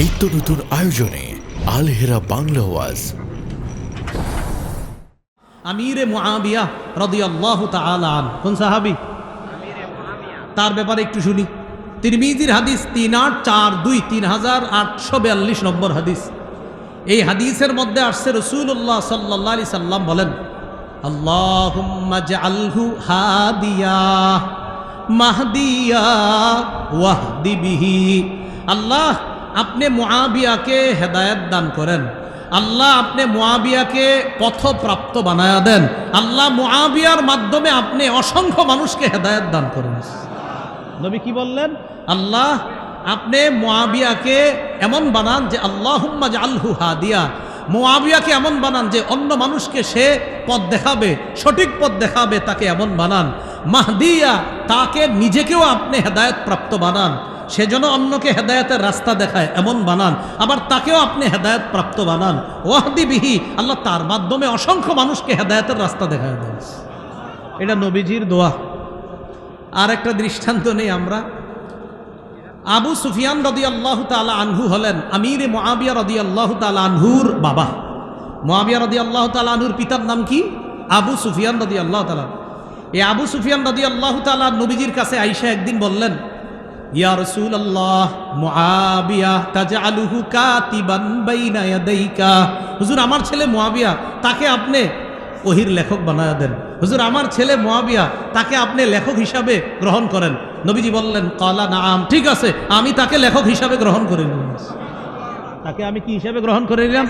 নিত্য নতুন আয়োজনে আলহেরা বাংলা ওয়াজ। আমিরে মুআবিয়া রাদিয়াল্লাহু তাআলা আন কোন সাহাবী? তার ব্যাপারে একটু শুনি। তিরমিজির হাদিস তিন আট চার দুই তিন হাজার আটশো বিয়াল্লিশ নম্বর হাদিস। এই হাদিসের মধ্যে আসছে রসুল্লাহ সাল্লাহ আলি সাল্লাম বলেন, আল্লাহুম্মা জাআলহু হাদিয়া, মাহদিয়া, ওয়াহদি বিহি। আল্লাহ আপনি মুআবিয়াকে হেদায়েত দান করেন। আল্লাহ আপনি মুআবিয়াকে পথপ্রাপ্ত বানায়া দেন। আল্লাহ মুআবিয়ার মাধ্যমে আপনি অসংখ্য মানুষকে হেদায়েত দান করেন। নবী কি বললেন? আল্লাহ, আপনি মুআবিয়াকে এমন বানান যে আল্লাহুম্মা জাআলহু হাদিয়া। মুআবিয়াকে এমন বানান যে অন্য মানুষকে সে পথ দেখাবে, সঠিক পথ দেখাবে, তাকে এমন বানান। মাহদিয়া, তাকে নিজেকেও আপনি হেদায়েত প্রাপ্ত বানান। সেজন্য অন্যকে হেদায়েতের রাস্তা দেখায়, এমন বানান। আবার তাকেও আপনি হেদায়ত প্রাপ্ত বানান। ওয়াহদি বিহি আল্লাহ তার মাধ্যমে অসংখ্য মানুষকে হেদায়েতের রাস্তা দেখায় দেন। এটা নবীজির দোয়া। আর একটা দৃষ্টান্ত নেই আমরা। আবু সুফিয়ান রদি আল্লাহ তালা আনহু হলেন আমির মহাবিয়া রদি আল্লাহ তালা আনহুর বাবা। মহাবিয়া রদি আল্লাহ তালা আনহুর পিতার নাম কি? আবু সুফিয়ান রদি আল্লাহ তালা এই আবু সুফিয়ান রদি আল্লাহ তালা নবীজির কাছে আইসা একদিন বললেন ইয়া রসুল আল্লাহ মুআবিয়া, তাজআলুহু কাতিবান বাইনা ইয়াদাইকা। হুজুর, আমার ছেলে মুআবিয়া, তাকে আপনি ওহির লেখক বানায় দেন। হুজুর, আমার ছেলে মুআবিয়া, তাকে আপনি লেখক হিসাবে গ্রহণ করেন। নবীজি বললেন, কলা নাম ঠিক আছে, আমি তাকে লেখক হিসাবে গ্রহণ করে নিলাম তাকে আমি কি হিসাবে গ্রহণ করে নিলাম?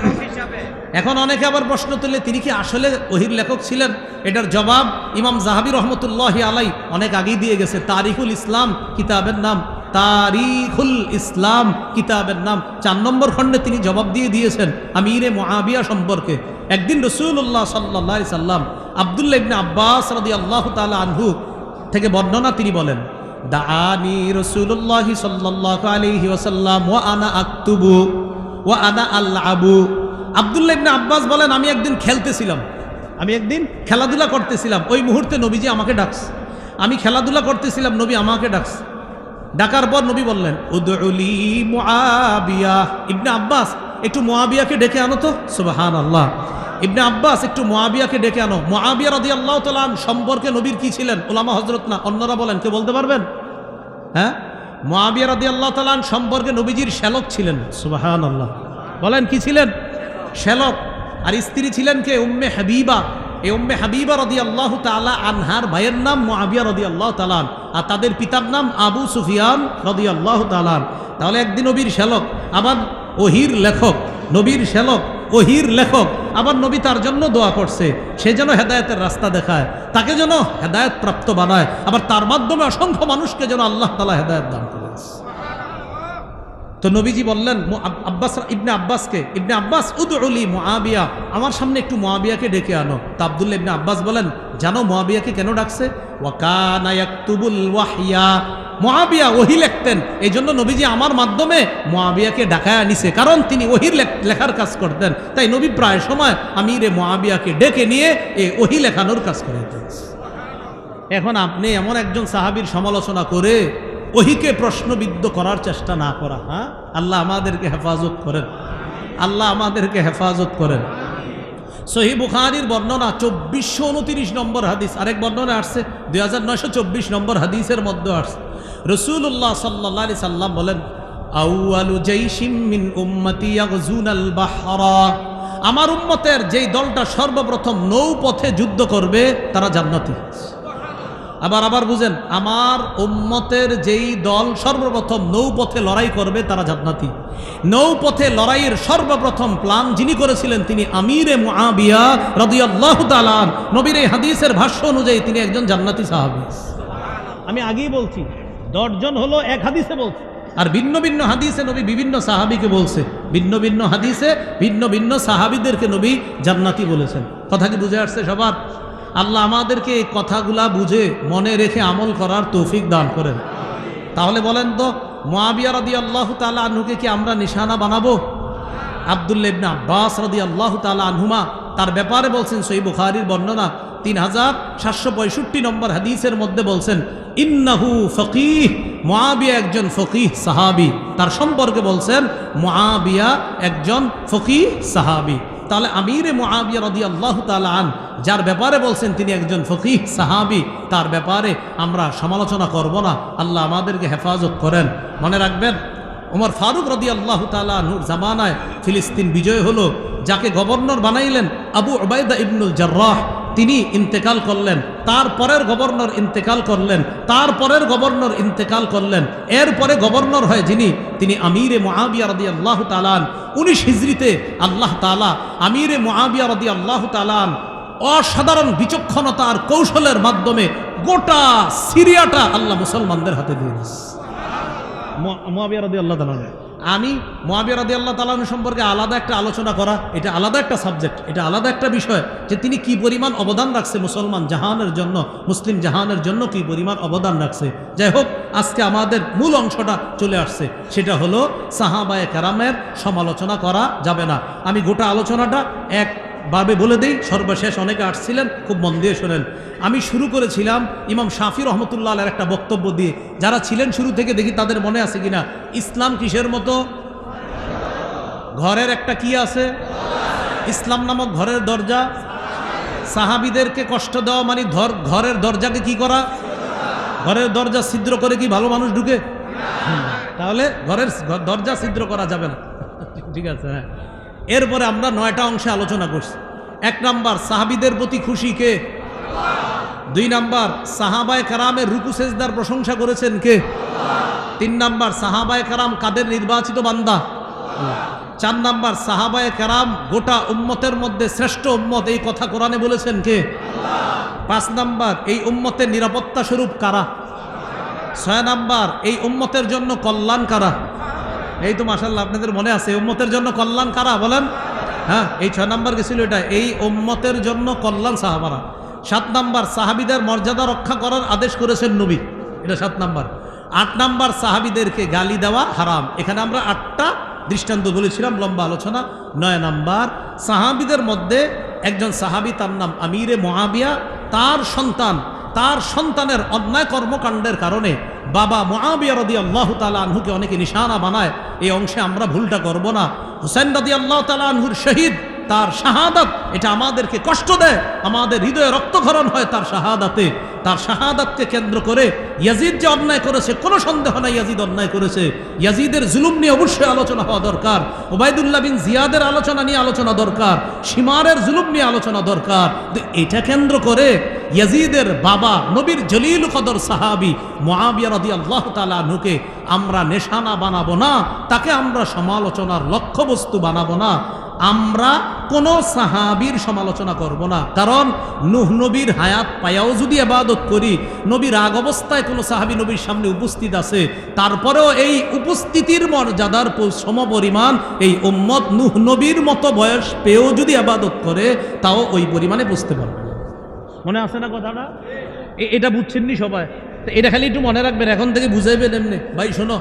এখন অনেকে আবার প্রশ্ন তুললে তিনি কি আসলে ওহির লেখক ছিলেন? এটার জবাব ইমাম জাহাবি রহমতুল্লাহ আলাই অনেক আগেই দিয়ে গেছে। তারিখুল ইসলাম কিতাবের নাম। তারিখুল ইসলাম কিতাবের নাম। চার নম্বর খণ্ডে তিনি জবাব দিয়ে দিয়েছেন আমিরে মহাবিয়া সম্পর্কে। একদিন রসুল্লাহ সাল্লাহ সাল্লাম আবদুল্লাহ ইবনে আব্বাস রাদি আল্লাহ তালা আনহু থেকে বর্ণনা তিনি বলেন দাআনি রসুল্লাহ সাল্লাহ আলহি ওসাল্লাম ও আনা আক্তুবু। ও আনা আল্লাবু আবদুল্লাহ ইবনে আব্বাস বলেন, আমি একদিন খেলতেছিলাম। আমি একদিন খেলাধুলা করতেছিলাম। ওই মুহূর্তে নবীজি আমাকে ডাকস আমি খেলাধুলা করতেছিলাম, নবী আমাকে ডাকস ডাকার পর নবী বললেন উদউলি মুআবিয়া। ইবনে আব্বাস, একটু মুআবিয়াকে ডেকে আনো তো। সুবহান আল্লাহ ইবনে আব্বাস, একটু মুআবিয়াকে ডেকে আনো। মুআবিয়া রাদিয়াল্লাহু তাআলা আন সম্পর্কে নবীর কি ছিলেন? ওলামা হযরত না? অন্যরা বলেন, কে বলতে পারবেন? হ্যাঁ? মুআবিয়া রাদিয়াল্লাহু তাআলা আন সম্পর্কে নবীজির শ্যালক ছিলেন। সুবহান আল্লাহ বলেন, কি ছিলেন? শ্যালক। আর স্ত্রী ছিলেন কে? উম্মে হাবিবা। এই উম্মে হাবিবা রদি আল্লাহ তালা আনহার ভাইয়ের নাম মুআবিয়া রদি আল্লাহ তালান আর তাদের পিতার নাম আবু সুফিয়ান রদি আল্লাহ তালান তাহলে একদিন নবীর শ্যালক, আবার ওহির লেখক, নবীর শ্যালক ওহির লেখক, আবার নবী তার জন্য দোয়া করছে। সে যেন হেদায়তের রাস্তা দেখায়, তাকে যেন হেদায়ত প্রাপ্ত বানায়। আবার তার মাধ্যমে অসংখ্য মানুষকে যেন আল্লাহ তালা হেদায়ত দান করে। তো নবীজি বললেন আব্বাস, ইবনে আব্বাসকে, ইবনে আব্বাস উদউলি মুআবিয়া, আমার সামনে একটু মুআবিয়াকে ডেকে আনো। তা আব্দুল্লাহ ইবনে আব্বাস বলেন, জানো মুআবিয়াকে কেন ডাকছে? ওয়াকানা ইয়াকতুবুল মুআবিয়া ওহি লিখতেন। এই জন্য নবীজি আমার মাধ্যমে মহাবিয়াকে ডাকায় আনিছে। কারণ তিনি ওহির লেখ- লেখার কাজ করতেন। তাই নবী প্রায় সময় আমি রে মহাবিয়াকে ডেকে নিয়ে এই ওহি লেখানোর কাজ করাইতেন। এখন আপনি এমন একজন সাহাবীর সমালোচনা করে ওহিকে প্রশ্নবিদ্ধ করার চেষ্টা না করা হ্যাঁ? আল্লাহ আমাদেরকে হেফাজত করেন। আল্লাহ আমাদেরকে হেফাজত করেন। সহি বুখারির বর্ণনা চব্বিশশো উনতিরিশ নম্বর হাদিস। আরেক বর্ণনা আসছে, দুই হাজার নয়শো চব্বিশ নম্বর হাদিসের মধ্যে আসছে। রসুল্লাহ সাল্লাহ আলি সাল্লাম বলেন আমার উম্মতের যেই দলটা সর্বপ্রথম নৌপথে যুদ্ধ করবে, তারা জান্নাতি। আবার আবার বুঝেন, আমার উম্মতের যেই দল সর্বপ্রথম নৌপথে লড়াই করবে তারা জান্নাতি। নৌপথে লড়াইয়ের সর্বপ্রথম প্ল্যান যিনি করেছিলেন তিনি আমিরে মুআবিয়া রাদিয়াল্লাহু তাআলা। নবীর এই হাদিসের ভাষ্য অনুযায়ী তিনি একজন জান্নাতি সাহাবী। আমি আগেই বলছি, দশজন হলো এক হাদিসে বলছি। আর ভিন্ন ভিন্ন হাদিসে নবী বিভিন্ন সাহাবিকে বলছে। ভিন্ন ভিন্ন হাদিসে ভিন্ন ভিন্ন সাহাবিদেরকে নবী জান্নাতি বলেছেন। কথা কি বুঝে আসছে সবার? আল্লাহ আমাদেরকে এই কথাগুলা বুঝে মনে রেখে আমল করার তৌফিক দান করেন। তাহলে বলেন তো মোয়াবিয়া রদি আল্লাহ তালা আনহুকে কি আমরা নিশানা বানাবো? আবদুল্লা ইবনে আব্বাস রদি আল্লাহ তালা আনহুমা তার ব্যাপারে বলছেন সই বুখারির বর্ণনা তিন হাজার সাতশো পঁয়ষট্টি নম্বর হাদিসের মধ্যে বলছেন, ইন্নাহু ফকিহ। মহাবিয়া একজন ফকিহ সাহাবি। তার সম্পর্কে বলছেন মহাবিয়া একজন ফকিহ সাহাবি। তাহলে আমিরে মহাবিয়া রদি আল্লাহ আন, যার ব্যাপারে বলছেন তিনি একজন ফকিহ সাহাবি, তার ব্যাপারে আমরা সমালোচনা করব না। আল্লাহ আমাদেরকে হেফাজত করেন। মনে রাখবেন ওমর ফারুক রদি আল্লাহ তালুর জামানায় ফিলিস্তিন বিজয় হলো, যাকে গভর্নর বানাইলেন আবু ওবায়দা ইবনুল জার্রাহ। তিনি ইন্তেকাল করলেন তারপরের গভর্নর ইন্তেকাল করলেন তারপরের গভর্নর ইন্তেকাল করলেন এরপরে গভর্নর হয় যিনি, তিনি আমিরে মহাবিয়া রদি আল্লাহ তালান উনিশ হিজড়িতে আল্লাহ তালা আমিরে মহাবিয়া রদি আল্লাহ তালান অসাধারণ বিচক্ষণতা আর কৌশলের মাধ্যমে গোটা সিরিয়াটা আল্লাহ মুসলমানদের হাতে দিয়ে দিস মহাবিয়া রদি আল্লাহ তালান আমি মহাবিরাদি আল্লাহ তালান সম্পর্কে আলাদা একটা আলোচনা করা, এটা আলাদা একটা সাবজেক্ট, এটা আলাদা একটা বিষয় যে তিনি কি পরিমাণ অবদান রাখছে মুসলমান জাহানের জন্য, মুসলিম জাহানের জন্য কি পরিমাণ অবদান রাখছে। যাই হোক, আজকে আমাদের মূল অংশটা চলে আসছে, সেটা হলো সাহাবায় কারামের সমালোচনা করা যাবে না। আমি গোটা আলোচনাটা এক ভাবে বলে দিই, সর্বশেষ অনেকে আসছিলেন, খুব মন দিয়ে শোনেন। আমি শুরু করেছিলাম ইমাম শাফি রহমতুল্লাহ আলের একটা বক্তব্য দিয়ে। যারা ছিলেন শুরু থেকে দেখি তাদের মনে আছে কিনা? ইসলাম কিসের মতো? ঘরের একটা কি আছে? ইসলাম নামক ঘরের দরজা? সাহাবিদেরকে কষ্ট দেওয়া মানে ধর ঘরের দরজাকে কি করা? ঘরের দরজা ছিদ্র করে কি ভালো মানুষ ঢুকে? তাহলে ঘরের দরজা ছিদ্র করা যাবে না। ঠিক আছে হ্যাঁ। এরপরে আমরা নয়টা অংশে আলোচনা করছি। এক নাম্বার, সাহাবিদের প্রতি খুশি কে? দুই নাম্বার, সাহাবায় কারামের রুকু সেজদার প্রশংসা করেছেন কে? তিন নাম্বার, সাহাবায় কারাম কাদের নির্বাচিত বান্দা? চার নাম্বার, সাহাবায় কারাম গোটা উম্মতের মধ্যে শ্রেষ্ঠ উম্মত এই কথা কোরআনে বলেছেন কে? পাঁচ নাম্বার, এই উম্মতের নিরাপত্তা স্বরূপ কারা? ছয় নাম্বার, এই উম্মতের জন্য কল্যাণ কারা? এই তো মাসাল্লাহ আপনাদের মনে আছে, উম্মতের জন্য কল্যাণ কারা বলেন? হ্যাঁ এই ছয় নাম্বার গেছিল এটা, এই উম্মতের জন্য কল্যাণ সাহাবারা। সাত নাম্বার, সাহাবিদের মর্যাদা রক্ষা করার আদেশ করেছেন নবী। এটা সাত নাম্বার। আট নাম্বার, সাহাবিদেরকে গালি দেওয়া হারাম। এখানে আমরা আটটা দৃষ্টান্ত বলেছিলাম, লম্বা আলোচনা। নয় নাম্বার, সাহাবিদের মধ্যে একজন সাহাবি, তার নাম আমিরে মহাবিয়া তার সন্তান, তার সন্তানের অন্যায় কর্মকাণ্ডের কারণে বাবা মহাবিয়া রদি আল্লাহ অনেকে নিশানা বানায়, এই অংশে আমরা ভুলটা করব না। হুসেন রদি আল্লাহ শহীদ তার শাহাদাত, এটা আমাদেরকে কষ্ট দেয়। আমাদের হৃদয়ে রক্তক্ষরণ হয় তার শাহাদাতে। তার শাহাদাতকে কেন্দ্র করে ইয়াজিদ যে অন্যায় করেছে, কোনো সন্দেহ নাই ইয়াজিদ অন্যায় করেছে। ইয়াজিদের জুলুম নিয়ে অবশ্যই আলোচনা হওয়া দরকার। ওবায়দুল্লাহ বিন জিয়াদের আলোচনা নিয়ে আলোচনা দরকার। সীমারের জুলুম নিয়ে আলোচনা দরকার। এটা কেন্দ্র করে ইয়াজিদের বাবা নবীর জলিল কদর সাহাবি মহাবিয়া রদি আল্লাহ তালা নুকে আমরা নেশানা বানাবো না, তাকে আমরা সমালোচনার লক্ষ্যবস্তু বানাবো না আমরা কোন সাহাবির সমালোচনা করব না। কারণ নুহ নবীর হায়াত পায়াও যদি আবাদত করি নবীর আগ অবস্থায় কোনো সাহাবি নবীর সামনে উপস্থিত আছে, তারপরেও এই উপস্থিতির মর্যাদার প- সমপরিমাণ এই উম্মত নুহ নবীর মতো বয়স পেয়েও যদি আবাদত করে, তাও ওই পরিমাণে বুঝতে পারবে মনে আছে না কথাটা? এটা বুঝছেননি সবাই? এটা খালি একটু মনে রাখবেন, এখন থেকে বুঝাইবেন এমনি। ভাই শোনো,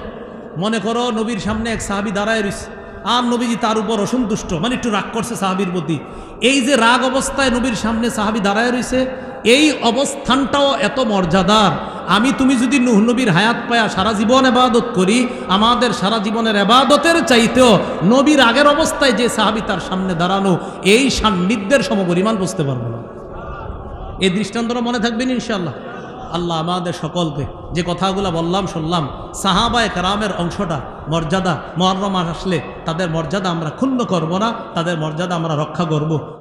মনে করো নবীর সামনে এক সাহাবি দাঁড়ায় রইছে। আর নবীজি তার উপর অসন্তুষ্ট। মানে একটু রাগ করছে সাহাবির প্রতি। এই যে রাগ অবস্থায় নবীর সামনে সাহাবি দাঁড়ায় রইছে এই অবস্থানটাও এত মর্যাদার। আমি তুমি যদি নুহ নবীর হায়াত পায়া সারা জীবন এবাদত করি, আমাদের সারা জীবনের এবাদতের চাইতেও নবীর আগের অবস্থায় যে সাহাবি তার সামনে দাঁড়ানো, এই সান্নিধ্যের সমপরিমাণ বুঝতে পারব না। এই দৃষ্টান্তটা মনে থাকবেন ইনশাল্লাহ আল্লাহ আমাদের সকলকে যে কথাগুলো বললাম, শুনলাম, সাহাবায় কারামের অংশটা, মর্যাদা, মহরম আসলে তাদের মর্যাদা আমরা ক্ষুণ্ণ করব না, তাদের মর্যাদা আমরা রক্ষা করব।